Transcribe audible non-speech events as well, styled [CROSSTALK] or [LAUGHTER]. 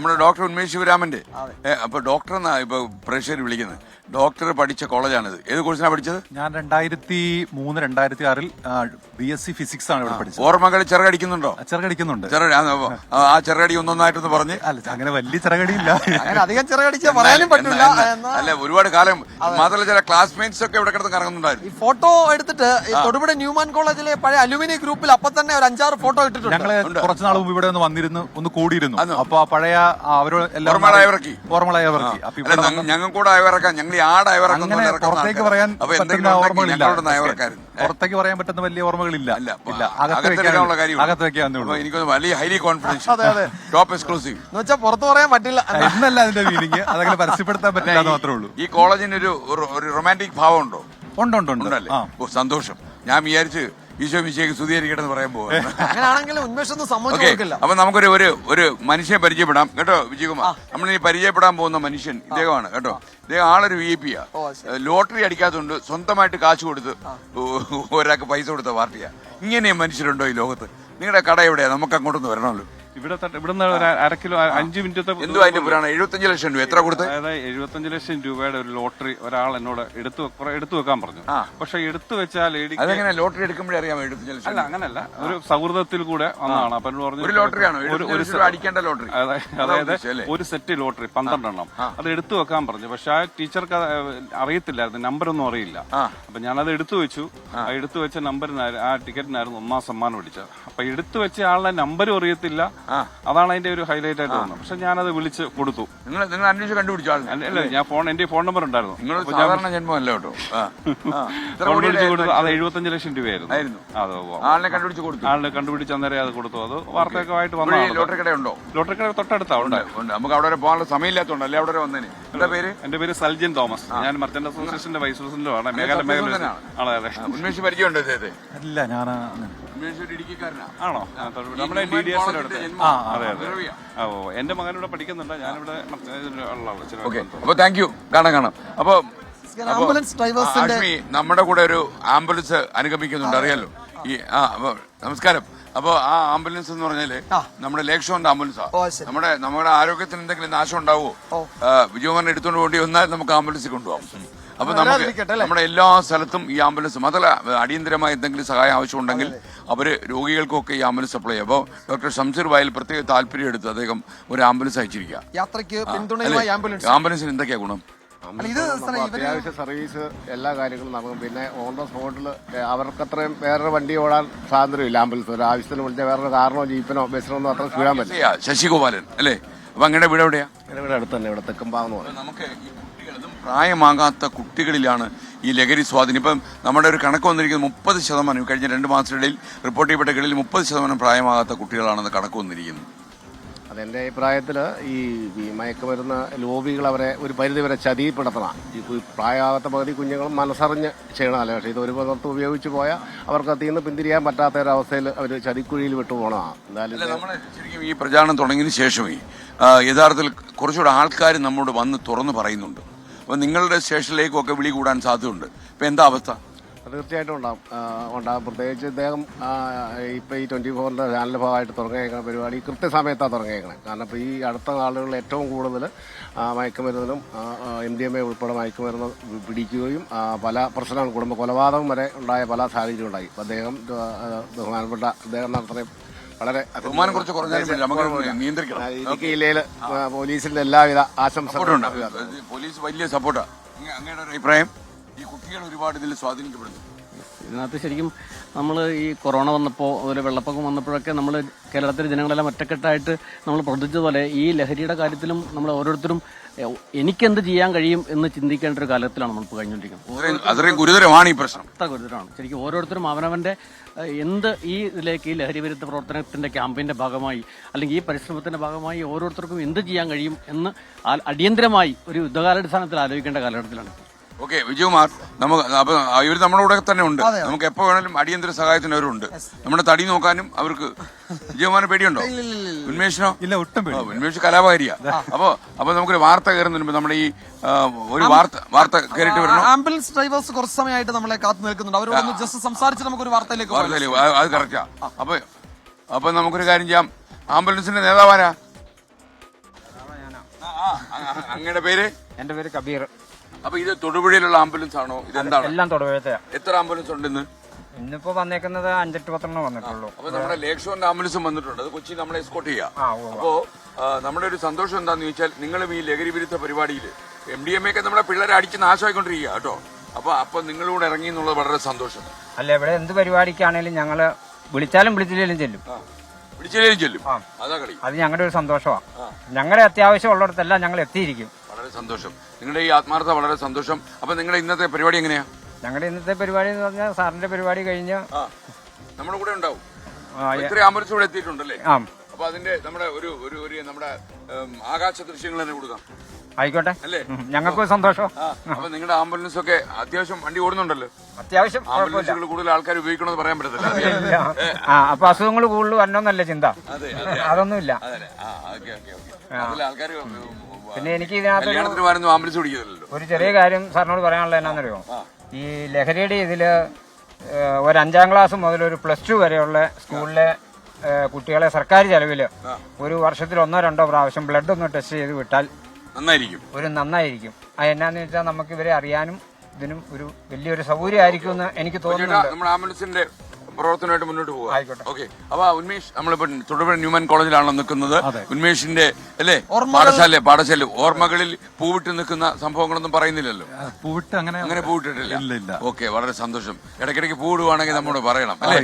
നമ്മുടെ ഡോക്ടർ ഉന്മേഷ് ശിവരാമന്റെ. അപ്പൊ ഡോക്ടർ എന്നാ ഇപ്പൊ പ്രേക്ഷകർ വിളിക്കുന്നത്? ഡോക്ടർ പഠിച്ച കോളേജാണിത്. ഏത് കോഴ്സിനാണ് പഠിച്ചത്? ഞാൻ രണ്ടായിരത്തി മൂന്ന് രണ്ടായിരത്തി ആറിൽ ബി എസ് സി ഫിസിക്സ് ആണ് ഇവിടെ പഠിച്ചത്. ഓർമ്മകൾ ചെറുകടിക്കുന്നുണ്ടോ? ചെറുകടിക്കുന്നുണ്ട്. ആ, ചെറുകടി ഒന്നൊന്നായിട്ടൊന്ന് പറഞ്ഞ്. അല്ല അങ്ങനെ വലിയ ചെറുകടിയില്ല. അങ്ങനെ അധികം ചെറുകടിച്ച് പറയാനും പറ്റില്ല അല്ല ഒരുപാട് കാലം മാത്രമല്ല ചില ക്ലാസ്മേറ്റ്സ് ഒക്കെ ഇവിടെ കിടന്ന് കറങ്ങുന്നുണ്ടായിരുന്നു. ഫോട്ടോ എടുത്തിട്ട് തൊടുപുഴ ന്യൂമാൻ കോളേജിലെ പഴയ അലുമിനി ഗ്രൂപ്പിൽ അപ്പൊ തന്നെ ഒരു അഞ്ചാറ് ഫോട്ടോ ഇട്ടിട്ടുണ്ട്. ഞങ്ങൾ കുറച്ച് നാൾ മുമ്പ് ഇവിടെ ഒന്ന് വന്നിരുന്നു ഒന്ന് കൂടിയിരുന്നു. അപ്പൊ ആ പഴയ എല്ലാം ഓർമ്മകളായവർക്ക്. അപ്പൊ ഇവിടെ ഞങ്ങൾ കൂടെ അയവിറക്കാം ഞങ്ങൾ ഈ ആട് അയവിറക്കം അങ്ങനെ പുറത്തേക്ക് പറയാൻ പറ്റുന്ന ഓർമ്മകളില്ല. പുറത്തേക്ക് പറയാൻ പറ്റുന്ന വലിയ ഓർമ്മകളില്ല. അല്ല ഇല്ല. അകത്ത് അകത്ത് വെക്കാനുള്ള വെക്കാൻ കാര്യം അകത്ത് വെക്കാന്നേ ഉള്ളൂ. എനിക്കൊന്ന് വലിയ ഹൈലി കോൺഫിഡൻസ്. Top exclusive. എന്ന് വെച്ചാൽ പുറത്തു പറയാൻ പറ്റില്ല. എന്നല്ല അതിന്റെ മീനിങ് അതങ്ങനെ പരസ്യപ്പെടുത്താൻ പറ്റില്ല എന്ന് മാത്രമേ ഉള്ളൂ. ഈ കോളേജിന് ഒരു ഒരു- ഒരു റൊമാന്റിക് ഭാവം ഉണ്ടോ? ഉണ്ട് ഉണ്ട് ഉണ്ട്. ഉണ്ടല്ലേ? ആ. ഓ സന്തോഷം. ഞാൻ വിചാരിച്ച് ഈശോ മിശേക്ക് സ്തുതിയായിരിക്കട്ടെ എന്ന് പറയാൻ പോകുന്നത് [LAUGHS] അപ്പൊ നമുക്കൊരു ഒരു ഒരു മനുഷ്യനെ പരിചയപ്പെടാം. കേട്ടോ വിജയകുമാർ? നമ്മൾ ഈ പരിചയപ്പെടാൻ പോകുന്ന മനുഷ്യൻ ഇദ്ദേഹമാണ് കേട്ടോ. ഇദ്ദേഹം ആളൊരു വി പി ആ. ലോട്ടറി അടിക്കാത്തതുകൊണ്ട് സ്വന്തമായിട്ട് കാശ് കൊടുത്ത് ഒരാൾക്ക് പൈസ കൊടുത്ത പാർട്ടിയാ. ഇങ്ങനെ മനുഷ്യരുണ്ടോ ഈ ലോകത്ത്? നിങ്ങളുടെ കട എവിടെയാ? നമുക്ക് അങ്ങോട്ടൊന്ന് വരണമല്ലോ. ഇവിടെ ഇവിടുന്ന് ഒരു അര കിലോ അഞ്ച് മിനിറ്റത്തെ എന്തോ അതിന്റെ പുരാണം? എഴുപത്തഞ്ച് ലക്ഷം രൂപ. എത്ര കൊടുത്ത്? അതായത് എഴുപത്തഞ്ച് ലക്ഷം രൂപയുടെ ഒരു ലോട്ടറി ഒരാൾ എന്നോട് എടുത്തു കുറെ എടുത്തു വെക്കാൻ പറഞ്ഞു. പക്ഷെ എടുത്തു വെച്ചാൽ അതെങ്ങനെ ലോട്ടറി എടുക്കുമ്പോഴേ അറിയാം എഴുപത്തഞ്ച് ലക്ഷം അല്ല അങ്ങനല്ല. ഒരു സൗഹൃദത്തിൽ കൂടെ വന്നതാണ്. അപ്പൊ എന്നോട് പറഞ്ഞു ഒരു ലോട്ടറിയാണ്? അടിക്കേണ്ട ലോട്ടറി. അതായത്? ഒരു സെറ്റ് ലോട്ടറി പന്ത്രണ്ടെണ്ണം. അത് എടുത്തു വെക്കാൻ പറഞ്ഞു. പക്ഷെ ആ ടീച്ചർക്ക് അറിയത്തില്ലായിരുന്നു. നമ്പറൊന്നും അറിയില്ല. അപ്പൊ ഞാനത് എടുത്തു വെച്ചു. ആ. എടുത്തു വെച്ച നമ്പറിനായിരുന്നു ആ ടിക്കറ്റിനായിരുന്നു ഒന്നാം സമ്മാനം അടിച്ചത് അപ്പൊ എടുത്തു വെച്ച ആളുടെ നമ്പരും അറിയത്തില്ല. അതാണ് അതിന്റെ ഒരു ഹൈലൈറ്റ് ആയിട്ട് തോന്നുന്നത്. പക്ഷെ ഞാനത് വിളിച്ച് കൊടുത്തു. നിങ്ങൾ നിങ്ങൾ അന്വേഷിച്ച് കണ്ടുപിടിച്ചു അല്ല ഞാൻ ഫോൺ എന്റെ ഫോൺ നമ്പർ ഉണ്ടായിരുന്നു. നിങ്ങൾ സാധാരണ ജന്മമല്ല കേട്ടോ. [LAUGHS] അത് എഴുപത്തഞ്ച് ലക്ഷം രൂപയായിരുന്നു. ആളിനെ കണ്ടുപിടിച്ച് കൊടുത്തു. ആളിനെ കണ്ടുപിടിച്ച് അന്നേരം അത് കൊടുത്തു. അത് വാർത്തയൊക്കെ ആയിട്ട് വന്നു ലോട്ടറി കട കടയുണ്ടോ ലോട്ടറി കട തൊട്ടടുത്താ ഉണ്ട്. ഉണ്ട് നമുക്ക് അവിടെ വരെ പോകാനുള്ള സമയമില്ലാത്തതുകൊണ്ട് അല്ലേ അവിടെ വരെ വന്നേന്? എന്താ പേര്? എന്റെ പേര് സൽജൻ തോമസ്. ഞാൻ മർച്ചന്റ് അസോസിയേഷന്റെ വൈസ് പ്രസിഡന്റുമാണ് മേഘാലയ മേഖല ഉന്മേഷ് പരിചയമുണ്ടോ ഇദ്ദേഹത്തെ? അല്ല ഞാൻ ആണോ. നമ്മുടെ ഡി ഡി എസ്. ആ അതെ അതെ. ഓ എന്റെ മകൻ ഇവിടെ പഠിക്കുന്നുണ്ട്. ഞാനിവിടെ ഓക്കെ. അപ്പൊ താങ്ക് യു കാണാം കാണാം. അപ്പൊ ആംബുലൻസ് ഡ്രൈവേഴ്സിന്റെ നമ്മുടെ കൂടെ ഒരു ആംബുലൻസ് അനുഗമിക്കുന്നുണ്ട്. അറിയാലോ? ഈ ആ അപ്പൊ നമസ്കാരം. അപ്പൊ ആ ആംബുലൻസ് എന്ന് പറഞ്ഞാൽ. നമ്മുടെ ലേക്ക് ഷോന്റെ ആംബുലൻസാ നമ്മുടെ നമ്മുടെ ആരോഗ്യത്തിന് എന്തെങ്കിലും നാശം ഉണ്ടാവുമോ ഓ. വിജയകുമാറിനെ എടുത്തുകൊണ്ട് വേണ്ടി വന്നാൽ നമുക്ക് ആംബുലൻസിൽ കൊണ്ടുപോകാം. അപ്പൊ നമുക്ക് നമ്മുടെ എല്ലാ സ്ഥലത്തും ഈ ആംബുലൻസ് മാത്രമല്ല അടിയന്തരമായ എന്തെങ്കിലും സഹായം ആവശ്യമുണ്ടെങ്കിൽ അവർ രോഗികൾക്കൊക്കെ ഈ ആംബുലൻസ് സപ്ലൈ ചെയ്യും. അപ്പോൾ ഡോക്ടർ ഷംസീർ വായിൽ പ്രത്യേക താല്പര്യം എടുത്ത് അദ്ദേഹം ഒരു ആംബുലൻസ് അയച്ചിരിക്കുക. യാത്രയ്ക്ക് പിന്തുണയുമായി ആംബുലൻസ്. ആംബുലൻസിന് എന്തൊക്കെയാ ഗുണം? അത്യാവശ്യ സർവീസ് എല്ലാ കാര്യങ്ങളും നടക്കും. പിന്നെ ഓൺ ദ സ്പോട്ടിൽ അവർക്കത്രയും വേറൊരു വണ്ടി ഓടാൻ സ്വാതന്ത്ര്യമില്ല ആംബുലൻസ്. ഒരു ആവശ്യത്തിന് വിളിച്ച വേറൊരു കാറിനോ ജീപ്പിനോ ബസ്സിനോ ഒന്നും അത്ര സ്പീഡാൻ പറ്റില്ല ശശിഗോപാലൻ അല്ലേ? അപ്പൊ അങ്ങനെ വീട് എവിടെയാ? വീട് അടുത്ത് തന്നെ ഇവിടെ തെക്കുംപാന്ന് പറയും. നമുക്ക് പ്രായമാകാത്ത കുട്ടികളിലാണ് ഈ ലഹരി സ്വാധീനം. ഇപ്പം നമ്മുടെ ഒരു കണക്ക് വന്നിരിക്കുന്നത് മുപ്പത് ശതമാനം. കഴിഞ്ഞ രണ്ട് മാസത്തിനിടയിൽ റിപ്പോർട്ട് ചെയ്യപ്പെട്ട കളിൽ മുപ്പത് ശതമാനം പ്രായമാകാത്ത കുട്ടികളാണെന്ന് കണക്ക് വന്നിരിക്കുന്നു. അതെന്റെ അഭിപ്രായത്തിൽ ഈ ഈ മയക്കുമരുന്ന് ലോബികൾ അവരെ ഒരു പരിധി വരെ ചതിപ്പെടുത്തണം ഈ പ്രായമാകാത്ത പകുതി കുഞ്ഞുങ്ങളും മനസ്സറിഞ്ഞ് ചെയ്യണമല്ലേ പക്ഷേ ഇത് ഒരു പകർത്ത് ഉപയോഗിച്ച് പോയാൽ അവർക്ക് അതിൽ നിന്ന് പിന്തിരിയാൻ പറ്റാത്ത ഒരവസ്ഥയിൽ അവർ ചതിക്കുഴിയിൽ വിട്ടു പോകണമാണ് എന്തായാലും നമ്മൾ ശരിക്കും ഈ പ്രചാരണം തുടങ്ങിയതിന് ശേഷമേ യഥാർത്ഥത്തിൽ കുറച്ചുകൂടെ ആൾക്കാർ നമ്മോട് വന്ന് തുറന്നു പറയുന്നുണ്ട്. അപ്പൊ നിങ്ങളുടെ സ്റ്റേഷനിലേക്കൊക്കെ വിളി കൂടാൻ സാധ്യതയുണ്ട്. ഇപ്പൊ എന്താ അവസ്ഥ? തീർച്ചയായിട്ടും ഉണ്ടാകും. ഉണ്ടാവും പ്രത്യേകിച്ച് ഇദ്ദേഹം ഇപ്പം ഈ ട്വന്റി ഫോറിന്റെ ചാനലിന്റെ ഭാഗമായിട്ട് തുടങ്ങിയേക്കുന്ന പരിപാടി കൃത്യസമയത്താണ് തുടങ്ങിയേക്കണേ. കാരണം ഇപ്പോൾ ഈ അടുത്ത നാളുകളിൽ ഏറ്റവും കൂടുതൽ മയക്കുമരുന്നിലും എം ഡി എം എ ഉൾപ്പെടെ മയക്കുമരുന്ന് പിടിക്കുകയും പല പ്രശ്നങ്ങൾ കുടുംബ കൊലപാതകം വരെ ഉണ്ടായ പല സാഹചര്യം ഉണ്ടായി അപ്പോൾ അദ്ദേഹം ബഹുമാനപ്പെട്ട അദ്ദേഹം നടത്തുന്ന വളരെ ബഹുമാനം കുറച്ച് കുറഞ്ഞാലും നമുക്ക് നിയന്ത്രിക്കണം. ഇടുക്കി ജില്ലയിൽ പോലീസിന്റെ എല്ലാവിധ ആശംസകളും പോലീസ് വലിയ സപ്പോർട്ടാണ് അങ്ങയുടെ ഒരു അഭിപ്രായം ഈ കുട്ടികൾ ഒരുപാട് ഇതിൽ സ്വാധീനിക്കപ്പെടുന്നു. ഇതിനകത്ത് ശരിക്കും നമ്മൾ ഈ കൊറോണ വന്നപ്പോൾ അതുപോലെ വെള്ളപ്പൊക്കം വന്നപ്പോഴൊക്കെ നമ്മൾ കേരളത്തിലെ ജനങ്ങളെല്ലാം ഒറ്റക്കെട്ടായിട്ട് നമ്മൾ പ്രവർത്തിച്ചതുപോലെ ഈ ലഹരിയുടെ കാര്യത്തിലും നമ്മൾ ഓരോരുത്തരും എനിക്കെന്ത് ചെയ്യാൻ കഴിയും എന്ന് ചിന്തിക്കേണ്ട ഒരു കാലത്തിലാണ് നമ്മൾ കഴിഞ്ഞുകൊണ്ടിരിക്കുന്നത്. അത്രയും ഗുരുതരമാണ് ഈ പ്രശ്നം. അത്ര ഗുരുതരമാണ്. ശരിക്കും ഓരോരുത്തരും അവനവന്റെ എന്ത് ഈ ഇതിലേക്ക് ഈ ലഹരി വിരുദ്ധ പ്രവർത്തനത്തിന്റെ ക്യാമ്പയിന്റെ ഭാഗമായി അല്ലെങ്കിൽ ഈ പരിശ്രമത്തിന്റെ ഭാഗമായി ഓരോരുത്തർക്കും എന്ത് ചെയ്യാൻ കഴിയും എന്ന് അടിയന്തരമായി ഒരു യുദ്ധകാലാടിസ്ഥാനത്തിൽ ആലോചിക്കേണ്ട കാലഘട്ടത്തിലാണ്. ഓക്കെ വിജയകുമാർ നമുക്ക് അപ്പൊ ഇവർ നമ്മുടെ കൂടെ തന്നെ ഉണ്ട്. നമുക്ക് എപ്പോ വേണേലും അടിയന്തര സഹായത്തിന് അവരുണ്ട്. നമ്മുടെ തടി നോക്കാനും അവർക്ക് വിജയകുമാറിന് പേടിയുണ്ടോ? ഉന്മേഷനോ? ഇല്ല ഒട്ടും പേടി കലാപകാരിയാ ഉന്മേഷ് കലാകാരിയാ. അപ്പൊ അപ്പൊ നമുക്കൊരു വാർത്ത കയറുന്നതിന് മുമ്പ് നമ്മുടെ ഈ ഒരു വാർത്ത വാർത്ത കയറിയിട്ട് വരണം? ആംബുലൻസ് ഡ്രൈവേഴ്സ് കുറച്ച് സമയമായിട്ട് നമ്മളെ കാത്തു നിൽക്കുന്നുണ്ട്. അവരോടൊന്ന് ജസ്റ്റ് സംസാരിച്ച് നമുക്കൊരു വാർത്തയിലേക്ക് അത് കറക്റ്റാ. അപ്പൊ അപ്പൊ നമുക്കൊരു കാര്യം ചെയ്യാം. ആംബുലൻസിന്റെ നേതാവാരാ അങ്ങയുടെ പേര്? എന്റെ പേര് കബീർ. അപ്പൊ ഇത് തൊടുപുഴയിലുള്ള ആംബുലൻസ് ആണോ? ഇതെന്താണ്? എല്ലാം തൊടുപുഴത്തെ. എത്ര ആംബുലൻസ് ഉണ്ട് ഇന്ന്? ഇന്നിപ്പോ വന്നേക്കുന്നത് അഞ്ചെട്ട് പത്തെണ്ണം വന്നിട്ടുള്ളൂ. അപ്പൊ നമ്മുടെ ലേക്ക് ഷോറിന്റെ ആംബുലൻസും വന്നിട്ടുണ്ട്. അത് കൊച്ചി നമ്മളെ എസ്കോട്ട് ചെയ്യാം. അപ്പോ നമ്മുടെ ഒരു സന്തോഷം എന്താന്ന് ചോദിച്ചാൽ നിങ്ങളും ഈ ലഹരി വിരുദ്ധ പരിപാടിയിൽ എം ഡി എം എ ഒക്കെ നമ്മുടെ പിള്ളേരെ അടിച്ച് നാശമായിക്കൊണ്ടിരിക്കുക കേട്ടോ. അപ്പൊ അപ്പൊ നിങ്ങളിവിടെ ഇറങ്ങി എന്നുള്ളത് വളരെ സന്തോഷം. അല്ല ഇവിടെ എന്ത് പരിപാടിക്കാണേലും ഞങ്ങൾ വിളിച്ചാലും വിളിച്ചില്ലേലും ചെല്ലും. വിളിച്ചില്ലേലും ചെല്ലും. അത് ഞങ്ങളുടെ ഒരു സന്തോഷമാണ് ഞങ്ങളുടെ അത്യാവശ്യം ഉള്ളിടത്തെല്ലാം ഞങ്ങൾ എത്തിയിരിക്കും വളരെ സന്തോഷം. നിങ്ങളുടെ ഈ ആത്മാർത്ഥത വളരെ സന്തോഷം. അപ്പൊ നിങ്ങളുടെ ഇന്നത്തെ പരിപാടി എങ്ങനെയാ? ഞങ്ങളുടെ ഇന്നത്തെ പരിപാടി എന്ന് പറഞ്ഞാൽ സാറിന്റെ പരിപാടി കഴിഞ്ഞ ആ. നമ്മുടെ കൂടെ ഉണ്ടാവും. ആംബുലൻസ് ഇവിടെ എത്തിയിട്ടുണ്ടല്ലേ അപ്പൊ അതിന്റെ നമ്മുടെ ഒരു ഒരു ഒരു നമ്മുടെ ആകാശ ദൃശ്യങ്ങൾ തന്നെ കൊടുക്കാം. ആയിക്കോട്ടെ. അല്ലേ? ഞങ്ങൾക്കും സന്തോഷം. അപ്പൊ നിങ്ങളുടെ ആംബുലൻസ് ഒക്കെ അത്യാവശ്യം വണ്ടി ഓടുന്നുണ്ടല്ലോ. അത്യാവശ്യം ആംബുലൻസുകൾ കൂടുതൽ ആൾക്കാർ ഉപയോഗിക്കണമെന്ന് പറയാൻ പറ്റത്തില്ല. ആ അപ്പൊ അസുഖങ്ങൾ കൂടുതൽ വന്നോന്നല്ല ചിന്ത. അതെ അതെ. അതൊന്നുമില്ല. ആൾക്കാർ പിന്നെ എനിക്ക് പിടിക്കുന്നില്ലല്ലോ ഒരു ചെറിയ കാര്യം സാറിനോട് പറയാനുള്ളത് എന്നാന്നറിയോ ഈ ലഹരിയുടെ ഇതിൽ ഒരു അഞ്ചാം ക്ലാസ് മുതൽ ഒരു പ്ലസ് ടു വരെയുള്ള സ്കൂളിലെ കുട്ടികളെ സർക്കാർ ചെലവിൽ ഒരു വർഷത്തിൽ ഒന്നോ രണ്ടോ പ്രാവശ്യം ബ്ലഡ് ഒന്ന് ടെസ്റ്റ് ചെയ്ത് വിട്ടാൽ നന്നായിരിക്കും. ഒരു നന്നായിരിക്കും. അത് എന്നാന്ന് വെച്ചാൽ നമുക്ക് ഇവരെ അറിയാനും ഇതിനും ഒരു വലിയൊരു സൗകര്യമായിരിക്കും എന്ന് എനിക്ക് തോന്നുന്നുണ്ട്. നമ്മുടെ ആംബുലൻസിന്റെ പ്രവർത്തനമായിട്ട് മുന്നോട്ട് പോകാം ആയിക്കോട്ടെ. ഓക്കെ. അപ്പൊ ഉന്മേഷ് നമ്മളിപ്പോ തൊടുപുഴ ന്യൂമാൻ കോളേജിലാണ് നിൽക്കുന്നത്. ഉന്മേഷിന്റെ അല്ലേ? പാഠശാല പാഠശാല. ഓർമ്മകളിൽ പൂവിട്ട് നിൽക്കുന്ന സംഭവങ്ങളൊന്നും പറയുന്നില്ലല്ലോ? പൂവിട്ട് അങ്ങനെ അങ്ങനെ പൂവിട്ടിട്ടില്ല? ഇല്ല ഇല്ല. ഓക്കെ വളരെ സന്തോഷം. ഇടയ്ക്കിടയ്ക്ക് പൂവിടുവാണെങ്കിൽ നമ്മോട് പറയണം അല്ലേ.